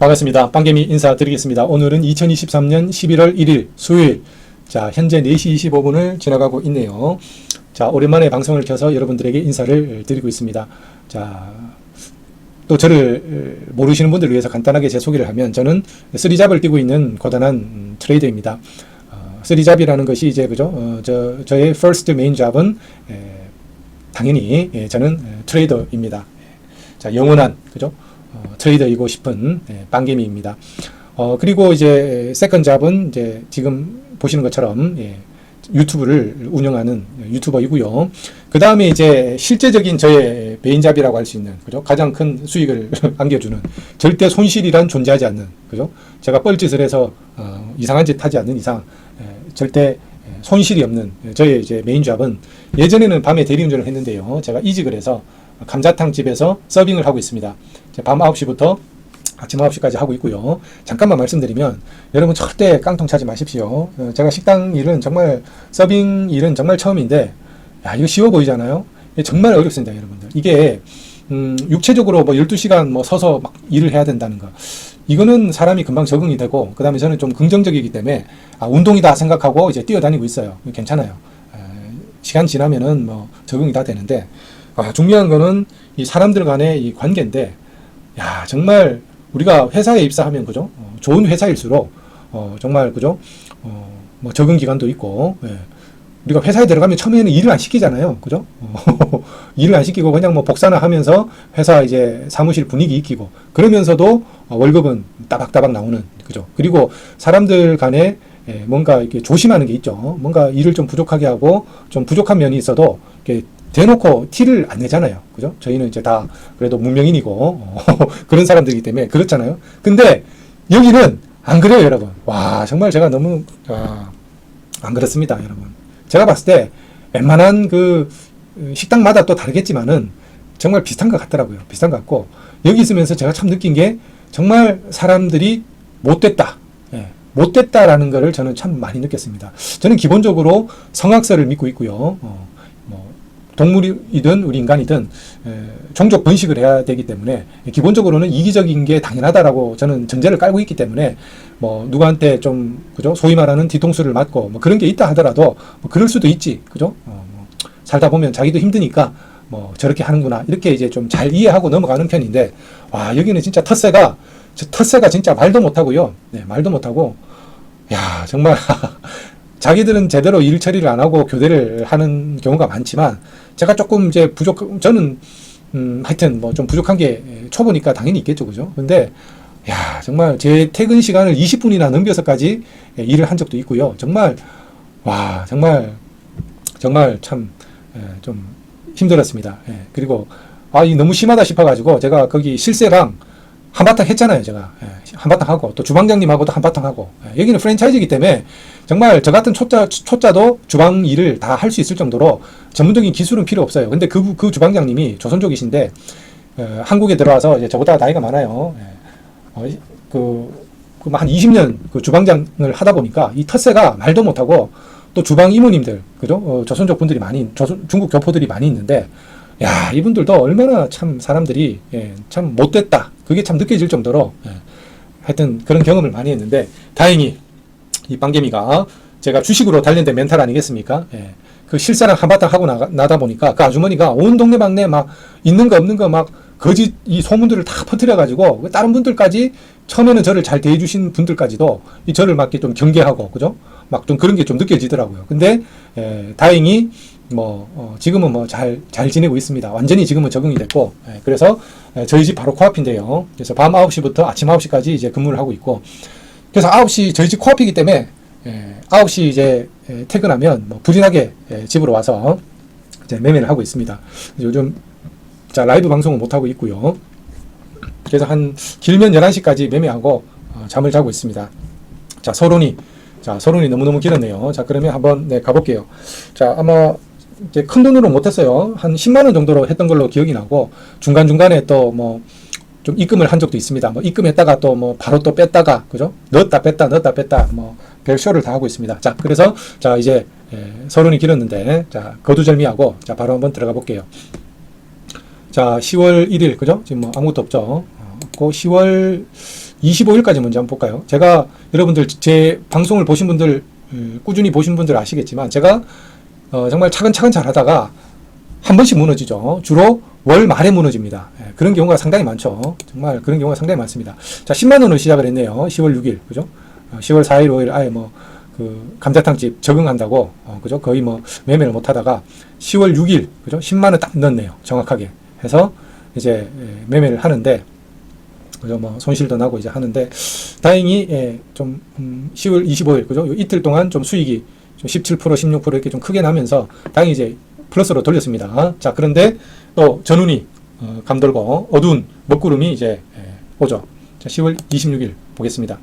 반갑습니다. 빵개미 인사드리겠습니다. 오늘은 2023년 11월 1일 수요일. 자, 현재 4시 25분을 지나가고 있네요. 자, 오랜만에 방송을 켜서 여러분들에게 인사를 드리고 있습니다. 자, 또 저를 모르시는 분들을 위해서 간단하게 제 소개를 하면 저는 쓰리잡을 뛰고 있는 고단한 음, 트레이더입니다. 어, 쓰리잡이라는 것이 이제 그죠? 어, 저 저의 first 잡은 에, 당연히 예, 저는 에, 트레이더입니다. 자, 영원한 그죠? 어, 트레이더이고 싶은 예, 빵개미입니다. 어, 그리고 이제 세컨 잡은 이제 지금 보시는 것처럼 예, 유튜브를 운영하는 유튜버이고요. 그 다음에 이제 실제적인 저의 메인 잡이라고 할 수 있는 그죠? 가장 큰 수익을 안겨주는 절대 손실이란 존재하지 않는 그죠? 제가 뻘짓을 해서 어, 이상한 짓 하지 않는 이상 예, 절대 예, 손실이 없는 저의 이제 메인 잡은 예전에는 밤에 대리운전을 했는데요. 제가 이직을 해서 감자탕 집에서 서빙을 하고 있습니다. 밤 9시부터 아침 9시까지 하고 있고요. 잠깐만 말씀드리면 여러분 절대 깡통 차지 마십시오. 어, 제가 식당 일은 정말 서빙 일은 정말 처음인데 야 이거 쉬워 보이잖아요. 정말 어렵습니다, 여러분들. 이게 음, 육체적으로 뭐 12시간 뭐 서서 막 일을 해야 된다는 거. 이거는 사람이 금방 적응이 되고 그다음에 저는 좀 긍정적이기 때문에 아, 운동이다 생각하고 이제 뛰어다니고 있어요. 괜찮아요. 에, 시간 지나면은 뭐 적응이 다 되는데 아, 중요한 거는 이 사람들 간의 이 관계인데 야 정말 우리가 회사에 입사하면 그죠? 어, 좋은 회사일수록 어, 정말 그죠? 어, 뭐 적응 기간도 있고 예. 우리가 회사에 들어가면 처음에는 일을 안 시키잖아요. 그죠? 어, 일을 안 시키고 그냥 뭐 복사나 하면서 회사 이제 사무실 분위기 익히고 그러면서도 어, 월급은 따박따박 나오는 그죠? 그리고 사람들 간에 예, 뭔가 이렇게 조심하는 게 있죠. 뭔가 일을 좀 부족하게 하고 좀 부족한 면이 있어도 이렇게 대놓고 티를 안 내잖아요. 그죠? 저희는 이제 다 그래도 문명인이고 어, 그런 사람들이기 때문에 그렇잖아요. 근데 여기는 안 그래요, 여러분. 와, 정말 제가 너무 아, 안 그렇습니다, 여러분. 제가 봤을 때 웬만한 그 식당마다 또 다르겠지만은 정말 비슷한 것 같더라고요. 비슷한 것 같고 여기 있으면서 제가 참 느낀 게 정말 사람들이 못됐다. 예, 못됐다라는 거를 저는 참 많이 느꼈습니다. 저는 기본적으로 성악설을 믿고 있고요. 어, 뭐 동물이든 우리 인간이든 에, 종족 번식을 해야 되기 때문에 기본적으로는 이기적인 게 당연하다라고 저는 전제를 깔고 있기 때문에 뭐 누구한테 좀 그죠? 소위 말하는 뒤통수를 맞고 뭐 그런 게 있다 하더라도 뭐 그럴 수도 있지 그죠? 어, 뭐 살다 보면 자기도 힘드니까 뭐 저렇게 하는구나. 이렇게 이제 좀 잘 이해하고 넘어가는 편인데 와 여기는 진짜 텃세가 저 텃세가 진짜 말도 못하고요. 네 말도 못하고 야 정말 자기들은 제대로 일 처리를 안 하고 교대를 하는 경우가 많지만 제가 조금 이제 부족 저는 음 하여튼 뭐 좀 부족한 게 초보니까 당연히 있겠죠 그죠 근데 야 정말 제 퇴근 시간을 20분이나 넘겨서까지 일을 한 적도 있고요 정말 와 정말 정말 참 좀 힘들었습니다 예, 그리고 아 이 너무 심하다 싶어 가지고 제가 거기 실세랑 한바탕 했잖아요, 제가. 예, 한바탕 하고, 또 주방장님하고도 한바탕 하고. 예, 여기는 프랜차이즈이기 때문에 정말 저 같은 초짜, 초짜도 주방 일을 다 할 수 있을 정도로 전문적인 기술은 필요 없어요. 근데 그, 그 주방장님이 조선족이신데, 어, 한국에 들어와서 이제 저보다 나이가 많아요. 예, 어, 그, 그한 20년 그 주방장을 하다 보니까 이 텃세가 말도 못하고 또 주방 이모님들, 그죠? 어, 조선족 분들이 많이, 조선, 중국 교포들이 많이 있는데, 야, 이분들도 얼마나 참 사람들이 예, 참 못됐다. 그게 참 느껴질 정도로 예, 하여튼 그런 경험을 많이 했는데 다행히 이 빵개미가 제가 주식으로 단련된 멘탈 아니겠습니까? 예, 그 실사랑 한바탕 하고 나가, 나다 보니까 그 아주머니가 온 동네방네 막 있는 거 없는 거 막 거짓 이 소문들을 다 퍼뜨려 가지고 다른 분들까지 처음에는 저를 잘 대해 주신 분들까지도 이 저를 막 이렇게 좀 경계하고 그죠? 막 좀 그런 게 좀 느껴지더라고요. 근데 에, 다행히 뭐 어, 지금은 뭐잘잘 지내고 있습니다. 완전히 지금은 적응이 됐고 예, 그래서 에, 저희 집 바로 코앞인데요. 그래서 밤 9시부터 아침 9시까지 이제 근무를 하고 있고 그래서 9시 저희 집 코앞이기 때문에 에, 9시 이제 에, 퇴근하면 뭐 부진하게 에, 집으로 와서 이제 매매를 하고 있습니다. 요즘 자 라이브 방송은 못 하고 있고요. 그래서 한 길면 11시까지 매매하고 어, 잠을 자고 있습니다. 자 서론이 자 서론이 너무너무 길었네요. 자 그러면 한번 네 가볼게요. 자 아마 이제 큰 돈으로 못했어요. 한 10만 원 정도로 했던 걸로 기억이 나고 중간 중간에 또뭐 좀 입금을 한 적도 있습니다. 뭐 입금했다가 또 뭐 바로 또 뺐다가 그죠? 넣었다 뺐다 넣었다 뺐다 뭐 별쇼를 다 하고 있습니다. 자 그래서 자 이제 예, 서론이 길었는데 자 거두절미하고 자 바로 한번 들어가 볼게요. 자 10월 1일 그죠? 지금 뭐 아무것도 없죠. 어, 없고 10월 25일까지 먼저 한번 볼까요? 제가 여러분들 제 방송을 보신 분들 음, 꾸준히 보신 분들 아시겠지만 제가 어, 정말 차근차근 잘 하다가 한 번씩 무너지죠. 주로 월 말에 무너집니다. 예, 그런 경우가 상당히 많죠. 정말 그런 경우가 상당히 많습니다. 자, 10만 원으로 시작을 했네요. 10월 6일, 그죠? 어, 10월 4일, 5일 아예 뭐, 그, 감자탕집 적응한다고, 어, 그죠? 거의 뭐, 매매를 못 하다가 10월 6일, 그죠? 10만 원 딱 넣었네요. 정확하게. 해서 이제 예, 매매를 하는데, 그죠? 뭐, 손실도 나고 이제 하는데, 다행히, 예, 좀, 음, 10월 25일, 그죠? 요 이틀 동안 좀 수익이 좀 17%, 16% 이렇게 좀 크게 나면서, 다행히 이제 플러스로 돌렸습니다. 자, 그런데 또 전운이 어, 감돌고 어두운 먹구름이 이제 예, 오죠. 자, 10월 26일 보겠습니다.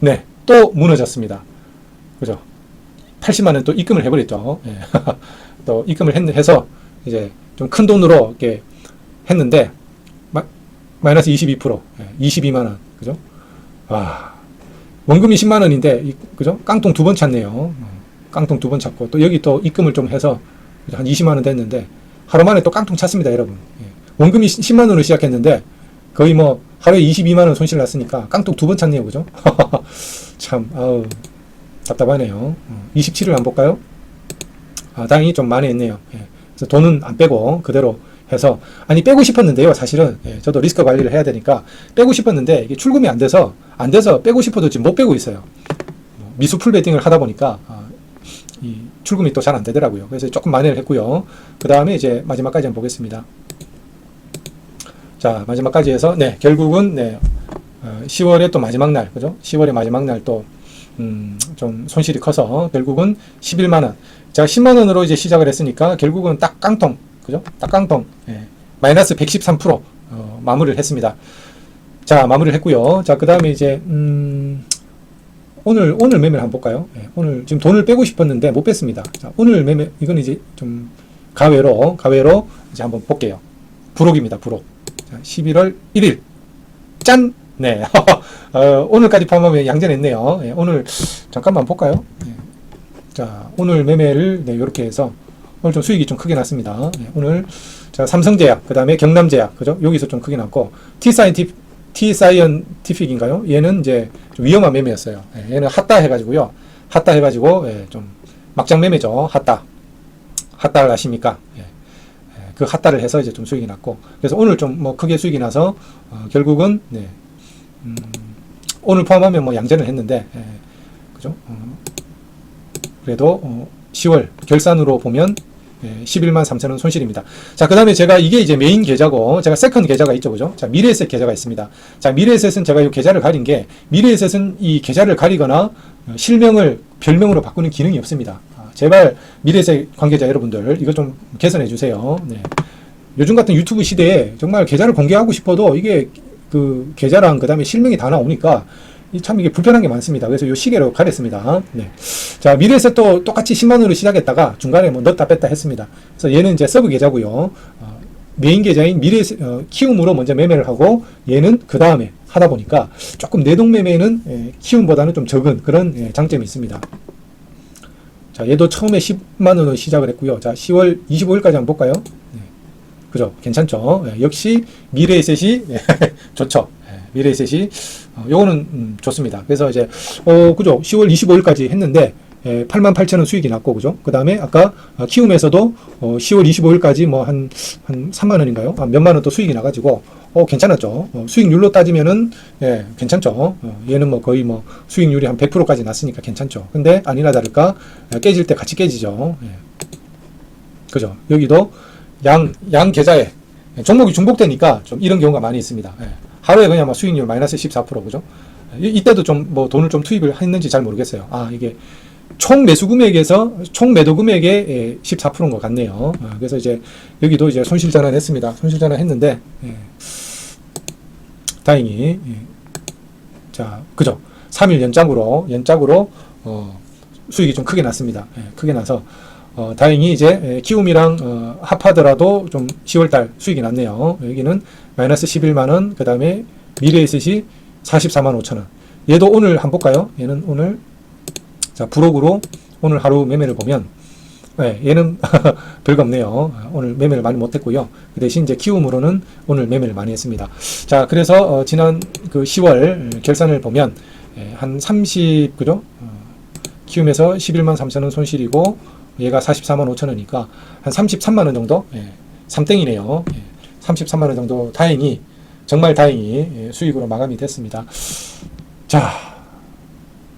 네, 또 무너졌습니다. 그죠? 80만 원 또 입금을 해버렸죠. 예. 또 입금을 했, 해서 이제 좀 큰 돈으로 이렇게 했는데 마, 마이너스 22%, 예, 22만 원, 그죠? 와, 원금이 10만 원인데, 이- 그죠? 깡통 두 번 찼네요. 어, 깡통 두번 찼고 또 여기 또 입금을 좀 해서 한 20만 원 됐는데 하루 만에 또 깡통 찼습니다, 여러분. 예. 원금이 10만 원으로 시작했는데 거의 뭐 하루에 22만 원 손실 났으니까 깡통 두 번 찼네요, 그죠? 참, 아우 답답하네요. 어, 27을 안 볼까요? 아, 다행히 좀 많이 했네요. 예. 그래서 돈은 안 빼고 그대로 해서 아니 빼고 싶었는데요. 사실은 예, 저도 리스크 관리를 해야 되니까 빼고 싶었는데 이게 출금이 안 돼서 안 돼서 빼고 싶어도 지금 못 빼고 있어요. 뭐 미수 풀 베팅을 하다 보니까 아, 이 출금이 또 잘 안 되더라고요. 그래서 조금 만회를 했고요. 그 다음에 이제 마지막까지 한번 보겠습니다. 자 마지막까지 해서 네 결국은 네 어, 10월의 또 마지막 날 그죠? 10월의 마지막 날 또 음, 좀 손실이 커서 결국은 11만 원. 제가 10만 원으로 이제 시작을 했으니까 결국은 딱 깡통 그죠? 딱 깡통 예, 마이너스 113% 어, 마무리를 했습니다. 자 마무리를 했고요. 자 그 다음에 이제 음, 오늘 오늘 매매를 한번 볼까요? 예, 오늘 지금 돈을 빼고 싶었는데 못 뺐습니다. 자, 오늘 매매 이건 이제 좀 가외로 가외로 이제 한번 볼게요. 부록입니다. 부록. 자, 11월 1일 짠. 네. 어, 오늘까지 포함하면 양전했네요. 예, 오늘 잠깐만 볼까요? 예. 자, 오늘 매매를 네, 이렇게 해서 오늘 좀 수익이 좀 크게 났습니다. 예, 오늘 자, 삼성제약, 그 다음에 경남제약, 그죠? 여기서 좀 크게 났고 T사이언티 T사이언티픽인가요? 얘는 이제 좀 위험한 매매였어요. 예, 얘는 핫다 해가지고요. 핫다 해가지고 예, 좀 막장 매매죠. 핫다. 핫다를 아십니까? 예. 예, 그 핫다를 해서 이제 좀 수익이 났고 그래서 오늘 좀 뭐 크게 수익이 나서 어, 결국은 네, 음, 오늘 포함하면 뭐 양전을 했는데 예, 그죠? 어, 그래도 어, 10월 결산으로 보면 예, 11만 3천 원 손실입니다. 자, 그 다음에 제가 이게 이제 메인 계좌고, 제가 세컨 계좌가 있죠, 그죠? 자, 미래에셋 계좌가 있습니다. 자, 미래에셋은 제가 이 계좌를 가린 게, 미래에셋은 이 계좌를 가리거나 어, 실명을 별명으로 바꾸는 기능이 없습니다. 아, 제발 미래에셋 관계자 여러분들, 이거 좀 개선해 주세요. 네. 요즘 같은 유튜브 시대에 정말 계좌를 공개하고 싶어도 이게 그 계좌랑 그 다음에 실명이 다 나오니까 이 참 이게 불편한 게 많습니다. 그래서 이 시계로 가렸습니다. 네. 자, 미래에서 또 똑같이 10만 원으로 시작했다가 중간에 뭐 넣었다 뺐다 했습니다. 그래서 얘는 이제 서브 계좌고요. 어, 메인 계좌인 미래 어, 키움으로 먼저 매매를 하고 얘는 그 다음에 하다 보니까 조금 내동 매매는 예, 키움보다는 좀 적은 그런 예, 장점이 있습니다. 자, 얘도 처음에 10만 원으로 시작을 했고요. 자, 10월 25일까지 한번 볼까요? 네. 그죠? 괜찮죠? 예, 역시 미래에셋이 예, 좋죠. 예, 미래에셋이 어, 요거는 음, 좋습니다. 그래서 이제 어 그죠? 10월 25일까지 했는데 예, 8만 8천 원 수익이 났고 그죠? 그 다음에 아까 어, 키움에서도 어, 10월 25일까지 뭐한한 3만 원인가요? 아, 몇만 원 또 수익이 나가지고 어 괜찮았죠. 어, 수익률로 따지면은 예 괜찮죠. 어, 얘는 뭐 거의 뭐 수익률이 한 100%까지 났으니까 괜찮죠. 근데 아니나 다를까 예, 깨질 때 같이 깨지죠. 예. 그죠? 여기도 양, 양 계좌에 종목이 중복되니까 좀 이런 경우가 많이 있습니다. 예. 하루에 그냥 막 수익률 마이너스 14% 그죠? 이, 이때도 좀 뭐 돈을 좀 투입을 했는지 잘 모르겠어요. 아, 이게 총 매수 금액에서 총 매도 금액의 예, 14%인 것 같네요. 아, 그래서 이제 여기도 이제 손실 전환했습니다. 손실 전환했는데 예. 다행히 예. 자, 그죠? 3일 연장으로 연장으로 어, 수익이 좀 크게 났습니다. 예, 크게 나서 어, 다행히 이제 예, 키움이랑 어, 합하더라도 좀 10월달 수익이 났네요. 여기는 마이너스 11만 원, 그 다음에 미래에셋이 44만 5천 원. 얘도 오늘 한번 볼까요? 얘는 오늘 자 부록으로 오늘 하루 매매를 보면 네, 얘는 별거 없네요. 오늘 매매를 많이 못했고요. 그 대신 이제 키움으로는 오늘 매매를 많이 했습니다. 자, 그래서 어, 지난 그 10월 결산을 보면 예, 한 30, 그죠? 어, 키움에서 11만 3천 원 손실이고 얘가 44만 5천 원이니까 한 33만 원 정도? 예, 3땡이네요. 예, 33만 원 정도 다행히 정말 다행히 예, 수익으로 마감이 됐습니다. 자,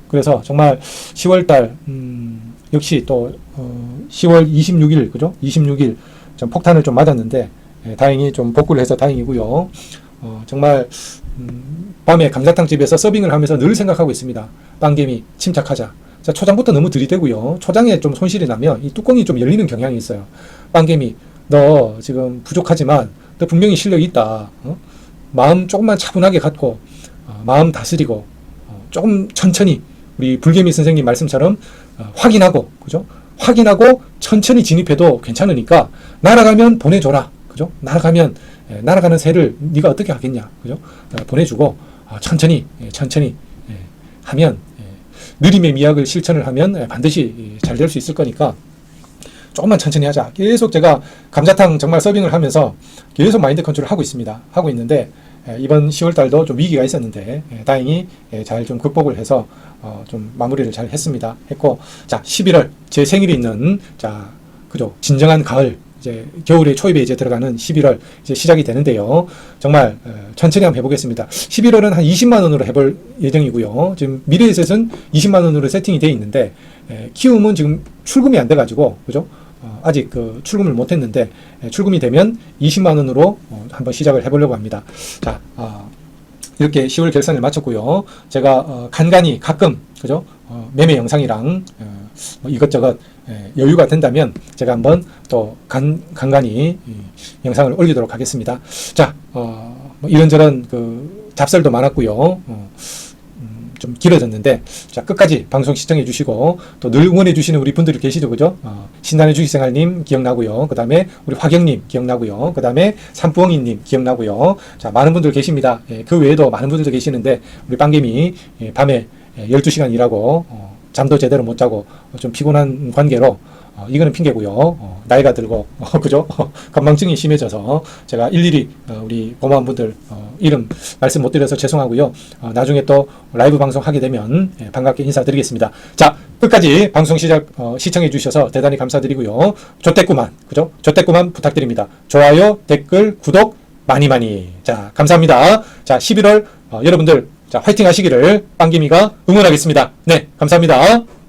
그래서 정말 10월달 음, 역시 또 어, 10월 26일 그죠? 26일 좀 폭탄을 좀 맞았는데 예, 다행히 좀 복구를 해서 다행이고요. 어, 정말 음, 밤에 감자탕 집에서 서빙을 하면서 늘 생각하고 있습니다. 빵개미 침착하자. 자, 초장부터 너무 들이대고요. 초장에 좀 손실이 나면 이 뚜껑이 좀 열리는 경향이 있어요. 빵개미, 너 지금 부족하지만 너 분명히 실력이 있다. 어? 마음 조금만 차분하게 갖고 어, 마음 다스리고 어, 조금 천천히 우리 불개미 선생님 말씀처럼 어, 확인하고 그죠? 확인하고 천천히 진입해도 괜찮으니까 날아가면 보내줘라. 그죠? 날아가면 예, 날아가는 새를 네가 어떻게 하겠냐. 그죠? 어, 보내주고 어, 천천히 예, 천천히 예, 하면 예, 느림의 미학을 실천을 하면 예, 반드시 잘 될 수 있을 거니까 조금만 천천히 하자. 계속 제가 감자탕 정말 서빙을 하면서 계속 마인드 컨트롤을 하고 있습니다. 하고 있는데 예, 이번 10월 달도 좀 위기가 있었는데 예, 다행히 잘 좀 극복을 해서 어, 좀 마무리를 잘 했습니다. 했고 자 11월 제 생일이 있는 자 그죠 진정한 가을 이제 겨울의 초입에 이제 들어가는 11월 이제 시작이 되는데요. 정말 어, 천천히 한번 해보겠습니다. 11월은 한 20만 원으로 해볼 예정이고요. 지금 미래에셋은 20만 원으로 세팅이 돼 있는데 에, 키움은 지금 출금이 안 돼가지고 그죠? 어, 아직 그 출금을 못했는데 에, 출금이 되면 20만 원으로 어, 한번 시작을 해보려고 합니다. 자, 어, 이렇게 10월 결산을 마쳤고요. 제가 어, 간간히 가끔 그죠? 어, 매매 영상이랑 어, 뭐 이것저것 예, 여유가 된다면 제가 한번 또 간, 간간히 이 영상을 올리도록 하겠습니다. 자, 어, 뭐 이런저런 그 잡설도 많았고요. 어, 음, 좀 길어졌는데 자 끝까지 방송 시청해 주시고 또 늘 응원해 주시는 우리 분들이 계시죠? 그죠? 어, 신나는 주식생활님 기억나고요. 그 다음에 우리 화경님 기억나고요. 그 다음에 삼부엉이님 기억나고요. 자 많은 분들 계십니다. 예, 그 외에도 많은 분들도 계시는데 우리 빵개미 예, 밤에 예, 12시간 일하고 어, 잠도 제대로 못 자고 어, 좀 피곤한 관계로 어, 이거는 핑계고요. 어, 나이가 들고 어, 그죠? 건망증이 심해져서 제가 일일이 어, 우리 고마운 분들 어, 이름 말씀 못 드려서 죄송하고요. 어, 나중에 또 라이브 방송 하게 되면 예, 반갑게 인사드리겠습니다. 자 끝까지 방송 시작 어, 시청해 주셔서 대단히 감사드리고요. 조태꾸만 그죠? 조태꾸만 부탁드립니다. 좋아요, 댓글, 구독 많이 많이. 자 감사합니다. 자 11월 어, 여러분들 자 화이팅 하시기를 빵기미가 응원하겠습니다. 네 감사합니다.